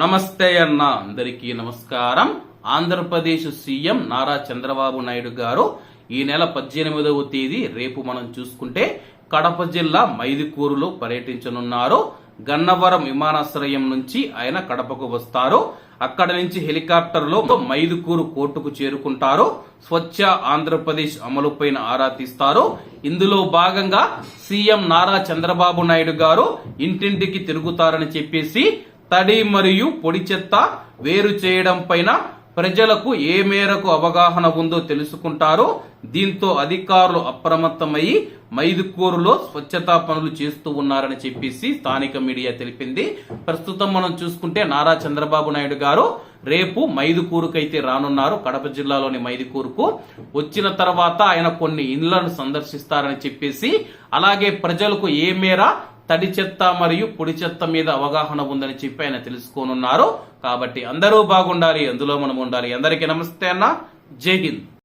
నమస్తే అన్న అందరికీ నమస్కారం. ఆంధ్రప్రదేశ్ సీఎం నారా చంద్రబాబు నాయుడు గారు ఈ నెల పద్దెనిమిదవ తేదీ రేపు మనం చూసుకుంటే కడప జిల్లా మైదుకూరులో పర్యటించనున్నారు. గన్నవరం విమానాశ్రయం నుంచి ఆయన కడపకు వస్తారు. అక్కడ నుంచి హెలికాప్టర్లో మైదుకూరు కోర్టుకు చేరుకుంటారు. స్వచ్ఛ ఆంధ్రప్రదేశ్ అమలుపైన ఆరా తీస్తారు. ఇందులో భాగంగా సీఎం నారా చంద్రబాబు నాయుడు గారు ఇంటింటికి తిరుగుతారని చెప్పేసి తడి మరియు పొడి చెత్త వేరు చేయడం పైన ప్రజలకు ఏ మేరకు అవగాహన ఉందో తెలుసుకుంటారో దీంతో అధికారులు అప్రమత్తమయ్యి మైదుకూరులో స్వచ్ఛతా పనులు చేస్తూ ఉన్నారని చెప్పేసి స్థానిక మీడియా తెలిపింది. ప్రస్తుతం మనం చూసుకుంటే నారా చంద్రబాబు నాయుడు గారు రేపు మైదుకూరుకైతే రానున్నారు. కడప జిల్లాలోని మైదుకూరుకు వచ్చిన తర్వాత ఆయన కొన్ని ఇండ్లను సందర్శిస్తారని చెప్పేసి అలాగే ప్రజలకు ఏ మేర తడి చెత్త మరియు పొడి చెత్త మీద అవగాహన ఉందని చెప్పి ఆయన తెలుసుకోనున్నారు. కాబట్టి అందరూ బాగుండాలి అందులో మనం ఉండాలి. అందరికీ నమస్తే అన్న. జై హింద్.